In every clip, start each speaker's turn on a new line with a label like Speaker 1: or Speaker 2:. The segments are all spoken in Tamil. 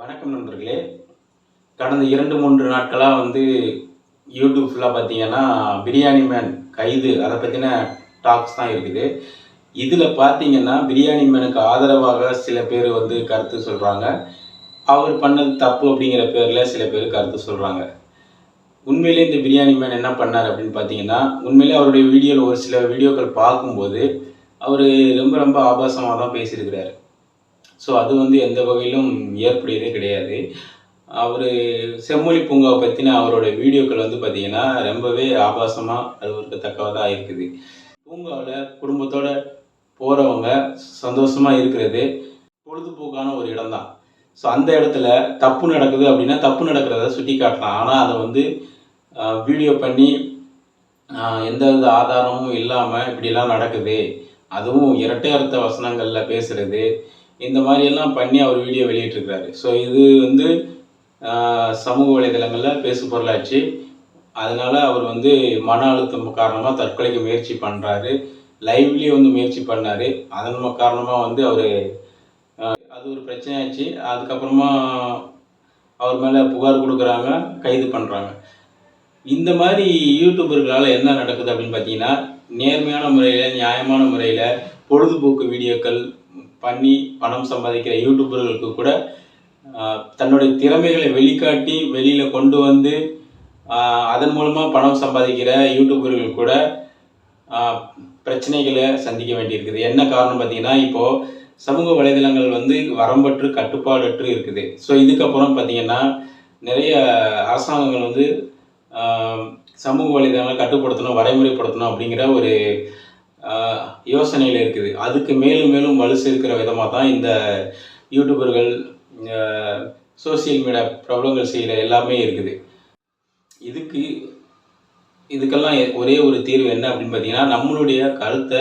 Speaker 1: வணக்கம் நண்பர்களே. கடந்த இரண்டு மூன்று நாட்களாக வந்து யூடியூப் ஃபுல்லாக பார்த்தீங்கன்னா பிரியாணி மேன் கைது அதை பற்றின டாக்ஸ் தான் இருக்குது. இதில் பார்த்தீங்கன்னா பிரியாணி மேனுக்கு ஆதரவாக சில பேர் வந்து கருத்து சொல்கிறாங்க அவர் பண்ணது தப்பு அப்படிங்கிற பேரில் சில பேர் கருத்து சொல்கிறாங்க உண்மையிலே இந்த பிரியாணி மேன் என்ன பண்ணார் அப்படின்னு பார்த்தீங்கன்னா உண்மையிலே அவருடைய வீடியோவில் ஒரு சில வீடியோக்கள் பார்க்கும்போது அவர் ரொம்ப ரொம்ப ஆபாசமாக தான் பேசியிருக்கிறாரு. ஸோ அது வந்து எந்த வகையிலும் ஏற்புடையதே கிடையாது. அவர் செம்மொழி பூங்காவை பற்றின அவரோட வீடியோக்கள் வந்து பார்த்திங்கன்னா ரொம்பவே ஆபாசமாக அது ஒரு இருக்குது. பூங்காவில் குடும்பத்தோடு போகிறவங்க சந்தோஷமாக இருக்கிறது பொழுதுபோக்கான ஒரு இடம்தான். ஸோ அந்த இடத்துல தப்பு நடக்குது அப்படின்னா தப்பு நடக்கிறத சுட்டி காட்டலாம் ஆனால் அதை வந்து வீடியோ பண்ணி எந்த வித ஆதாரமும் இல்லாமல் இப்படிலாம் நடக்குது. அதுவும் இரட்டை அர்த்த வசனங்களில் பேசுகிறது இந்த மாதிரி எல்லாம் பண்ணி அவர் வீடியோ வெளியிட்டிருக்கிறாரு. ஸோ இது வந்து சமூக வலைதளங்களில் பேசு பொருளாச்சு. அதனால் அவர் வந்து மன அழுத்தம் காரணமாக தற்கொலைக்கு முயற்சி பண்ணுறாரு லைவ்லேயே வந்து முயற்சி பண்ணார். அதன் காரணமாக வந்து அவர் அது ஒரு பிரச்சனையாச்சு. அதுக்கப்புறமா அவர் மேலே புகார் கொடுக்குறாங்க கைது பண்ணுறாங்க இந்த மாதிரி யூடியூபர்களால் என்ன நடக்குது அப்படின்னு பார்த்தீங்கன்னா நேர்மையான முறையில் நியாயமான முறையில் பொழுதுபோக்கு வீடியோக்கள் பண்ணி பணம் சம்பாதிக்கிற யூடியூபர்களுக்கு கூட தன்னுடைய திறமைகளை வெளிக்காட்டி வெளியில் கொண்டு வந்து அதன் மூலமாக பணம் சம்பாதிக்கிற யூடியூபர்கள் கூட பிரச்சனைகளை சந்திக்க வேண்டியிருக்குது. என்ன காரணம் பார்த்தீங்கன்னா இப்போது சமூக வலைதளங்கள் வந்து வரம்பற்று கட்டுப்பாடற்று இருக்குது. ஸோ இதுக்கப்புறம் பார்த்தீங்கன்னா நிறைய அரசாங்கங்கள் வந்து சமூக வலைதளங்களை கட்டுப்படுத்தணும் வரைமுறைப்படுத்தணும் அப்படிங்கிற ஒரு யோசனையில் இருக்குது. அதுக்கு மேலும் மேலும் வலு சேர்க்கிற விதமாக தான் இந்த யூடியூபர்கள் சோசியல் மீடியா பிரபலங்கள் செய்கிற எல்லாமே இருக்குது. இதுக்கு இதுக்கெல்லாம் எ- ஒரே ஒரு தீர்வு என்ன அப்படின்னு பார்த்தீங்கன்னா நம்மளுடைய கருத்தை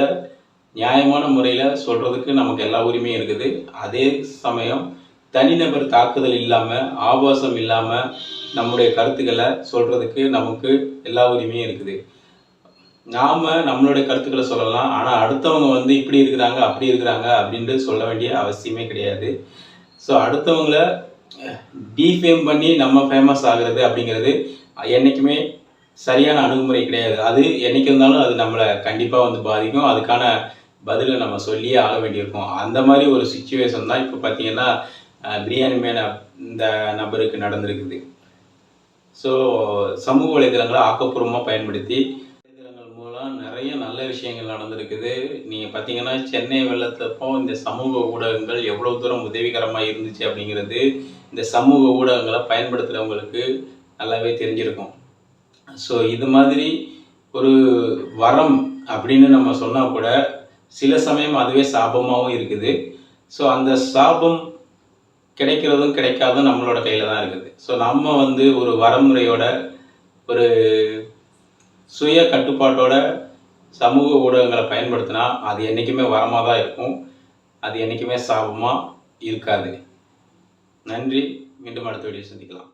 Speaker 1: நியாயமான முறையில் சொல்கிறதுக்கு நமக்கு எல்லா உரிமையும் இருக்குது. அதே சமயம் தனிநபர் தாக்குதல் இல்லாமல் ஆபாசம் இல்லாமல் நம்முடைய கருத்துக்களை சொல்கிறதுக்கு நமக்கு எல்லா உரிமையும் இருக்குது. நாம் நம்மளுடைய கருத்துக்களை சொல்லலாம். ஆனால் அடுத்தவங்க வந்து இப்படி இருக்கிறாங்க அப்படி இருக்கிறாங்க அப்படின்ட்டு சொல்ல வேண்டிய அவசியமே கிடையாது. ஸோ அடுத்தவங்கள டீஃபேம் பண்ணி நம்ம ஃபேமஸ் ஆகுறது அப்படிங்கிறது என்றைக்குமே சரியான அணுகுமுறை கிடையாது. அது என்றைக்கு இருந்தாலும் அது நம்மளை கண்டிப்பாக வந்து பாதிக்கும். அதுக்கான பதிலை நம்ம சொல்லியே ஆக வேண்டியிருக்கும். அந்த மாதிரி ஒரு சுச்சுவேஷன் தான் இப்போ பார்த்தீங்கன்னா பிரியாணி மேன இந்த நபருக்கு நடந்திருக்குது. ஸோ சமூக வலைதளங்களை ஆக்கப்பூர்வமாக பயன்படுத்தி வலைதளங்கள் மூலம் நிறைய நல்ல விஷயங்கள் நடந்திருக்குது. நீங்கள் பார்த்தீங்கன்னா சென்னை வெள்ளத்தப்போ இந்த சமூக ஊடகங்கள் எவ்வளோ தூரம் உதவிகரமாக இருந்துச்சு அப்படிங்கிறது இந்த சமூக ஊடகங்களை பயன்படுத்துகிறவங்களுக்கு நல்லாவே தெரிஞ்சிருக்கும். ஸோ இது மாதிரி ஒரு வரம் அப்படின்னு நம்ம சொன்னால் கூட சில சமயம் அதுவே சாபமாகவும் இருக்குது. ஸோ அந்த சாபம் கிடைக்கிறதும் கிடைக்காதும் நம்மளோட கையில் தான் இருக்குது. ஸோ நம்ம வந்து ஒரு வரமுறையோட ஒரு சுய கட்டுப்பாட்டோட சமூக ஊடகங்களை பயன்படுத்தினா அது என்றைக்குமே வரமாக தான் இருக்கும். அது என்றைக்குமே சாபமாக இருக்காது. நன்றி. மீண்டும் அடுத்த வீடியோ சந்திக்கலாம்.